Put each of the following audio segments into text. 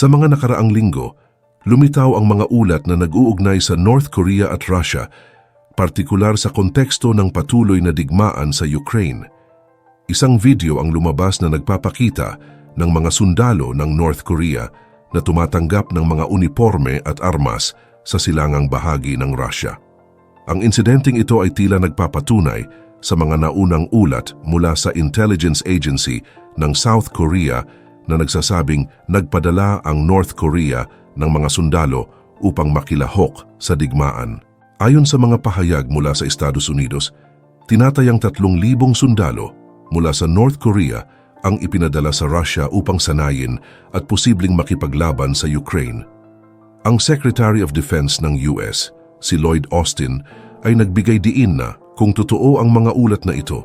Sa mga nakaraang linggo, lumitaw ang mga ulat na nag-uugnay sa North Korea at Russia, partikular sa konteksto ng patuloy na digmaan sa Ukraine. Isang video ang lumabas na nagpapakita ng mga sundalo ng North Korea na tumatanggap ng mga uniforme at armas sa silangang bahagi ng Russia. Ang insidenteng ito ay tila nagpapatunay sa mga naunang ulat mula sa intelligence agency ng South Korea na nagsasabing nagpadala ang North Korea ng mga sundalo upang makilahok sa digmaan. Ayon sa mga pahayag mula sa Estados Unidos, tinatayang 3,000 sundalo mula sa North Korea ang ipinadala sa Russia upang sanayin at posibleng makipaglaban sa Ukraine. Ang Secretary of Defense ng US, si Lloyd Austin, ay nagbigay diin na kung totoo ang mga ulat na ito.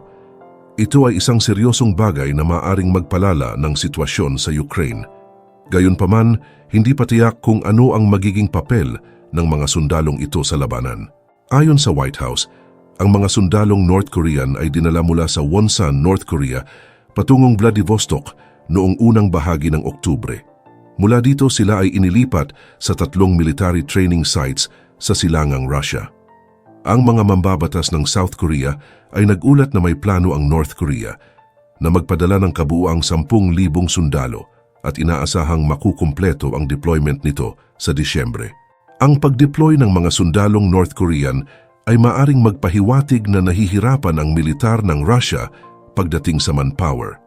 Ito ay isang seryosong bagay na maaring magpalala ng sitwasyon sa Ukraine. Gayunpaman, hindi pa tiyak kung ano ang magiging papel ng mga sundalong ito sa labanan. Ayon sa White House, ang mga sundalong North Korean ay dinala mula sa Wonsan, North Korea patungong Vladivostok noong unang bahagi ng Oktubre. Mula dito sila ay inilipat sa tatlong military training sites sa silangang Russia. Ang mga mambabatas ng South Korea ay nagulat na may plano ang North Korea na magpadala ng kabuuang 10,000 sundalo at inaasahang makukumpleto ang deployment nito sa Disyembre. Ang pag-deploy ng mga sundalong North Korean ay maaring magpahiwatig na nahihirapan ang militar ng Russia pagdating sa manpower.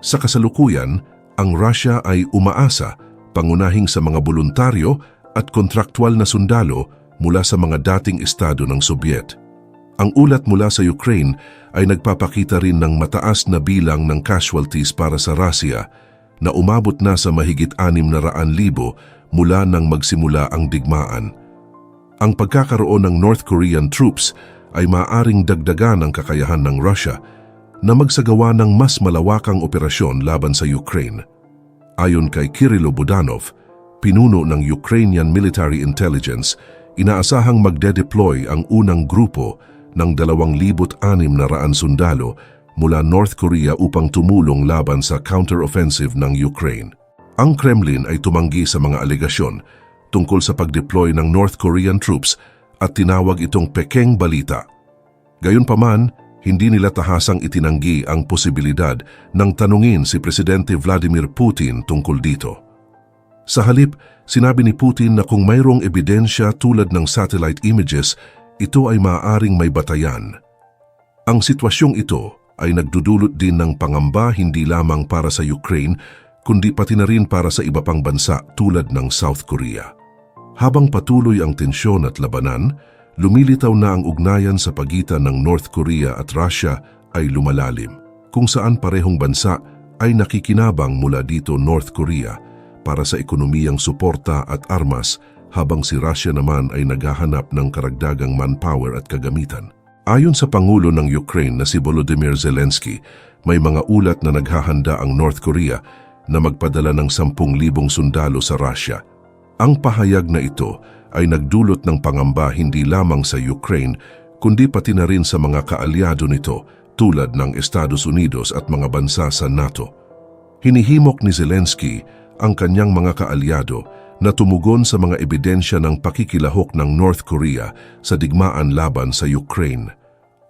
Sa kasalukuyan, ang Russia ay umaasa pangunahing sa mga voluntaryo at kontraktwal na sundalo mula sa mga dating estado ng Soviet. Ang ulat mula sa Ukraine ay nagpapakita rin ng mataas na bilang ng casualties para sa Russia na umabot na sa mahigit 600,000 mula nang magsimula ang digmaan. Ang pagkakaroon ng North Korean troops ay maaring dagdagan ang kakayahan ng Russia na magsagawa ng mas malawakang operasyon laban sa Ukraine. Ayon kay Kirilo Budanov, pinuno ng Ukrainian Military Intelligence, inaasahang magde-deploy ang unang grupo ng 2,600 sundalo mula North Korea upang tumulong laban sa counter-offensive ng Ukraine. Ang Kremlin ay tumanggi sa mga alegasyon tungkol sa pag-deploy ng North Korean troops at tinawag itong pekeng balita. Gayunpaman, hindi nila tahasang itinanggi ang posibilidad ng tanungin si Presidente Vladimir Putin tungkol dito. Sa halip, sinabi ni Putin na kung mayroong ebidensya tulad ng satellite images, ito ay maaaring may batayan. Ang sitwasyong ito ay nagdudulot din ng pangamba hindi lamang para sa Ukraine, kundi pati na rin para sa iba pang bansa tulad ng South Korea. Habang patuloy ang tensyon at labanan, lumilitaw na ang ugnayan sa pagitan ng North Korea at Russia ay lumalalim, kung saan parehong bansa ay nakikinabang mula dito North Korea para sa ekonomiyang suporta at armas habang si Russia naman ay naghahanap ng karagdagang manpower at kagamitan. Ayon sa Pangulo ng Ukraine na si Volodymyr Zelensky, may mga ulat na naghahanda ang North Korea na magpadala ng 10,000 sundalo sa Russia. Ang pahayag na ito ay nagdulot ng pangamba hindi lamang sa Ukraine kundi pati na rin sa mga kaalyado nito tulad ng Estados Unidos at mga bansa sa NATO. Hinihimok ni Zelensky ang kanyang mga kaalyado na tumugon sa mga ebidensya ng pakikilahok ng North Korea sa digmaan laban sa Ukraine.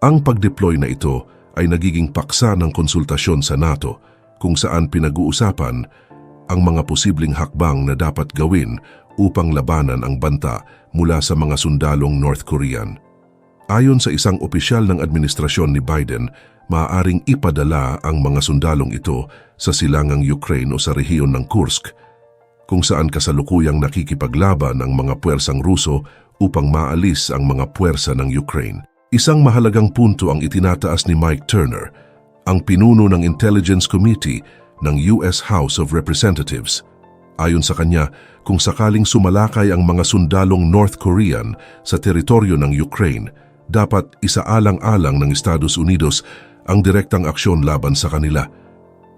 Ang pag-deploy na ito ay nagiging paksa ng konsultasyon sa NATO kung saan pinag-uusapan ang mga posibleng hakbang na dapat gawin upang labanan ang banta mula sa mga sundalong North Korean. Ayon sa isang opisyal ng administrasyon ni Biden, maaaring ipadala ang mga sundalong ito sa silangang Ukraine o sa rehiyon ng Kursk, kung saan kasalukuyang nakikipaglaban ang mga puwersang Ruso upang maalis ang mga puwersa ng Ukraine. Isang mahalagang punto ang itinataas ni Mike Turner, ang pinuno ng Intelligence Committee ng US House of Representatives. Ayon sa kanya, kung sakaling sumalakay ang mga sundalong North Korean sa teritoryo ng Ukraine, dapat isaalang-alang ng Estados Unidos ang direktang aksyon laban sa kanila.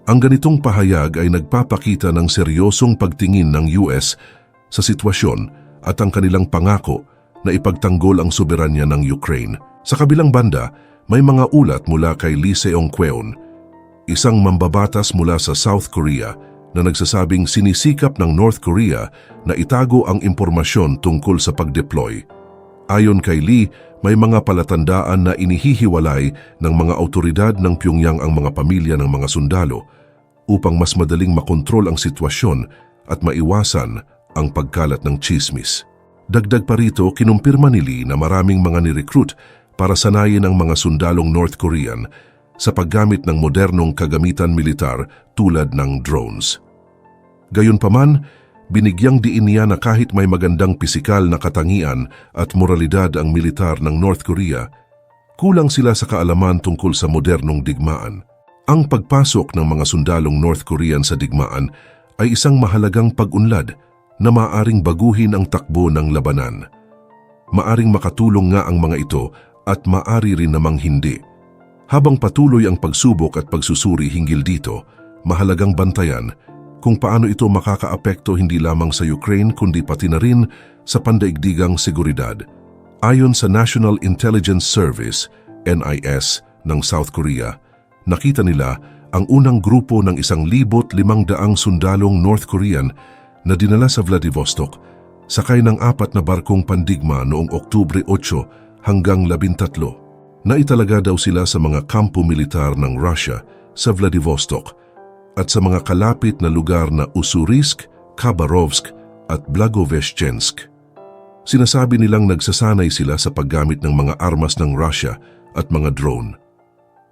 Ang ganitong pahayag ay nagpapakita ng seryosong pagtingin ng US sa sitwasyon at ang kanilang pangako na ipagtanggol ang soberanya ng Ukraine. Sa kabilang banda, may mga ulat mula kay Lee Seong-kweon, isang mambabatas mula sa South Korea na nagsasabing sinisikap ng North Korea na itago ang impormasyon tungkol sa pag-deploy. Ayon kay Lee, may mga palatandaan na inihihiwalay ng mga autoridad ng Pyongyang ang mga pamilya ng mga sundalo upang mas madaling makontrol ang sitwasyon at maiwasan ang pagkalat ng chismis. Dagdag pa rito, kinumpirma ni Lee na maraming mga nirecruit para sanayin ang mga sundalong North Korean sa paggamit ng modernong kagamitan militar tulad ng drones. Gayunpaman, binigyang diin niya na kahit may magandang pisikal na katangian at moralidad ang militar ng North Korea, kulang sila sa kaalaman tungkol sa modernong digmaan. Ang pagpasok ng mga sundalong North Korean sa digmaan ay isang mahalagang pag-unlad na maaring baguhin ang takbo ng labanan. Maaring makatulong nga ang mga ito at maari rin namang hindi. Habang patuloy ang pagsubok at pagsusuri hinggil dito, mahalagang bantayan kung paano ito makakaapekto hindi lamang sa Ukraine kundi pati na rin sa pandaigdigang seguridad. Ayon sa National Intelligence Service, NIS, ng South Korea, nakita nila ang unang grupo ng isang libot limang daang sundalong North Korean na dinala sa Vladivostok sakay ng apat na barkong pandigma noong Oktubre 8 hanggang 13. Naitalaga daw sila sa mga kampo militar ng Russia sa Vladivostok at sa mga kalapit na lugar na Usurisk, Khabarovsk at Blagoveshchensk. Sinasabi nilang nagsasanay sila sa paggamit ng mga armas ng Russia at mga drone.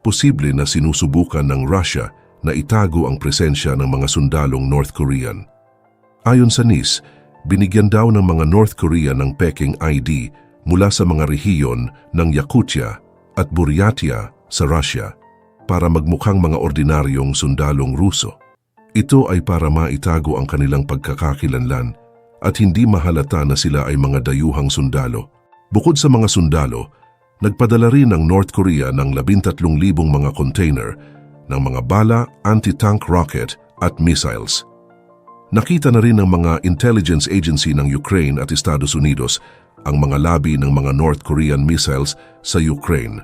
Posible na sinusubukan ng Russia na itago ang presensya ng mga sundalong North Korean. Ayon sa NIS, binigyan daw ng mga North Korea ng Peking ID mula sa mga rehiyon ng Yakutia at Buryatia sa Russia para magmukhang mga ordinaryong sundalong Ruso. Ito ay para maitago ang kanilang pagkakakilanlan at hindi mahalata na sila ay mga dayuhang sundalo. Bukod sa mga sundalo, nagpadala rin ng North Korea ng 13,000 mga container ng mga bala, anti-tank rocket at missiles. Nakita na rin ng mga intelligence agency ng Ukraine at Estados Unidos ang mga labi ng mga North Korean missiles sa Ukraine.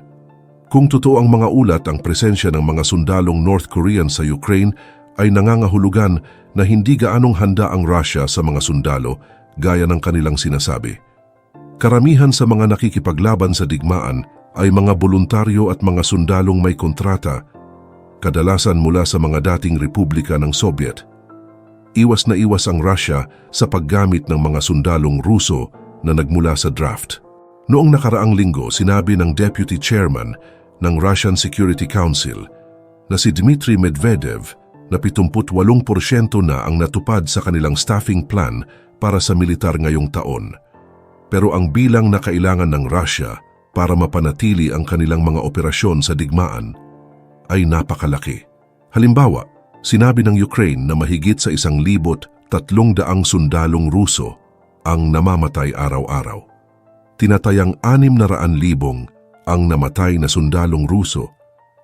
Kung totoo ang mga ulat ang presensya ng mga sundalong North Korean sa Ukraine ay nangangahulugan na hindi gaanong handa ang Russia sa mga sundalo gaya ng kanilang sinasabi. Karamihan sa mga nakikipaglaban sa digmaan ay mga voluntaryo at mga sundalong may kontrata, kadalasan mula sa mga dating republika ng Soviet. Iwas na iwas ang Russia sa paggamit ng mga sundalong Ruso na nagmula sa draft. Noong nakaraang linggo, sinabi ng Deputy Chairman ng Russian Security Council na si Dmitry Medvedev na 78% na ang natupad sa kanilang staffing plan para sa militar ngayong taon. Pero ang bilang na kailangan ng Russia para mapanatili ang kanilang mga operasyon sa digmaan ay napakalaki. Halimbawa, sinabi ng Ukraine na mahigit sa isang libot tatlong daang sundalong Ruso ang namamatay araw-araw. Tinatayang anim na raan libong ang namatay na sundalong Ruso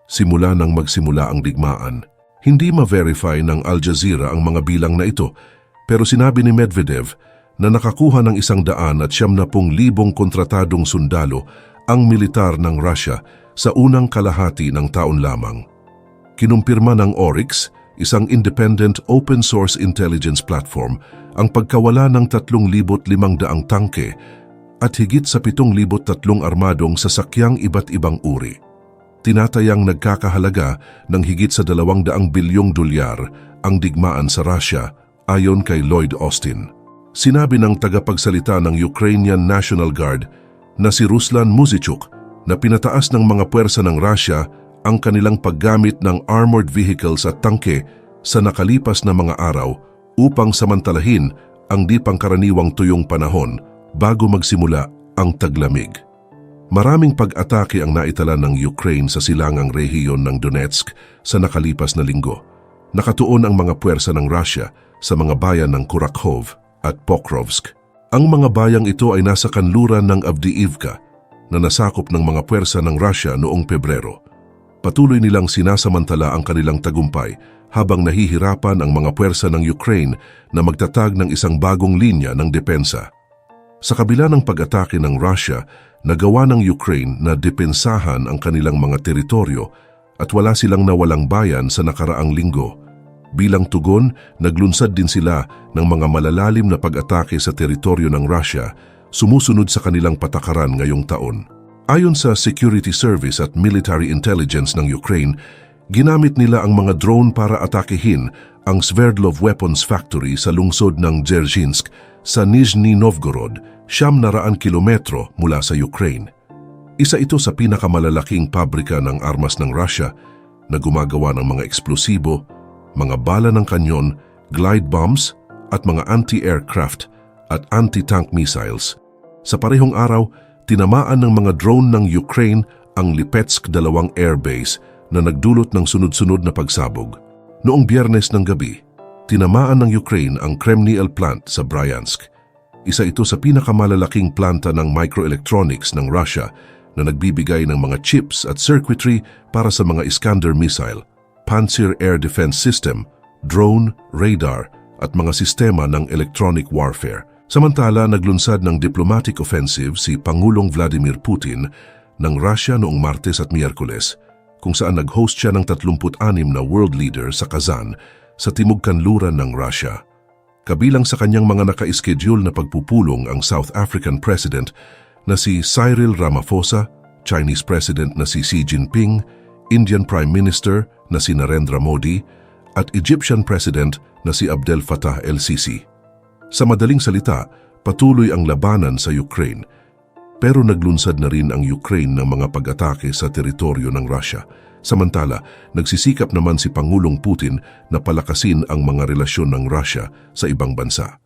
simula nang magsimula ang digmaan. Hindi ma-verify ng Al Jazeera ang mga bilang na ito pero sinabi ni Medvedev na nakakuha ng isang daan at siyam na pong libong kontratadong sundalo ang militar ng Russia sa unang kalahati ng taon lamang. Kinumpirma ng Oryx, isang independent open source intelligence platform, ang pagkawala ng 3,500 tangke at higit sa 7,300 armadong sasakyang iba't ibang uri. Tinatayang nagkakahalaga ng higit sa 200 bilyong dolyar ang digmaan sa Russia ayon kay Lloyd Austin. Sinabi ng tagapagsalita ng Ukrainian National Guard na si Ruslan Muzichuk na pinataas ng mga puwersa ng Russia ang kanilang paggamit ng armored vehicles at tangke sa nakalipas na mga araw upang samantalahin ang di pangkaraniwang tuyong panahon bago magsimula ang taglamig. Maraming pag-atake ang naitala ng Ukraine sa silangang rehiyon ng Donetsk sa nakalipas na linggo. Nakatuon ang mga puwersa ng Russia sa mga bayan ng Kurakhov at Pokrovsk. Ang mga bayang ito ay nasa kanluran ng Avdiivka na nasakop ng mga puwersa ng Russia noong Pebrero. Patuloy nilang sinasamantala ang kanilang tagumpay habang nahihirapan ang mga puwersa ng Ukraine na magtatag ng isang bagong linya ng depensa. Sa kabila ng pag-atake ng Russia, nagawa ng Ukraine na depensahan ang kanilang mga teritoryo at wala silang nawalang bayan sa nakaraang linggo. Bilang tugon, naglunsad din sila ng mga malalalim na pag-atake sa teritoryo ng Russia sumusunod sa kanilang patakaran ngayong taon. Ayon sa Security Service at Military Intelligence ng Ukraine, ginamit nila ang mga drone para atakehin ang Sverdlov Weapons Factory sa lungsod ng Dzerzhinsk sa Nizhny Novgorod, siyam na raan kilometro mula sa Ukraine. Isa ito sa pinakamalalaking pabrika ng armas ng Russia na gumagawa ng mga eksplosibo, mga bala ng kanyon, glide bombs at mga anti-aircraft at anti-tank missiles. Sa parehong araw, tinamaan ng mga drone ng Ukraine ang Lipetsk dalawang airbase na nagdulot ng sunod-sunod na pagsabog. Noong biyernes ng gabi, tinamaan ng Ukraine ang Kremniel plant sa Bryansk. Isa ito sa pinakamalalaking planta ng microelectronics ng Russia na nagbibigay ng mga chips at circuitry para sa mga Iskander missile, Pantsir Air Defense System, drone, radar at mga sistema ng electronic warfare. Samantala, naglunsad ng diplomatic offensive si Pangulong Vladimir Putin ng Russia noong Martes at Miyerkules, kung saan nag-host siya ng 36 na world leader sa Kazan sa timog kanluran ng Russia. Kabilang sa kanyang mga naka-schedule na pagpupulong ang South African President na si Cyril Ramaphosa, Chinese President na si Xi Jinping, Indian Prime Minister na si Narendra Modi, at Egyptian President na si Abdel Fattah el-Sisi. Sa madaling salita, patuloy ang labanan sa Ukraine, pero naglunsad na rin ang Ukraine ng mga pag-atake sa teritoryo ng Russia. Samantala, nagsisikap naman si Pangulong Putin na palakasin ang mga relasyon ng Russia sa ibang bansa.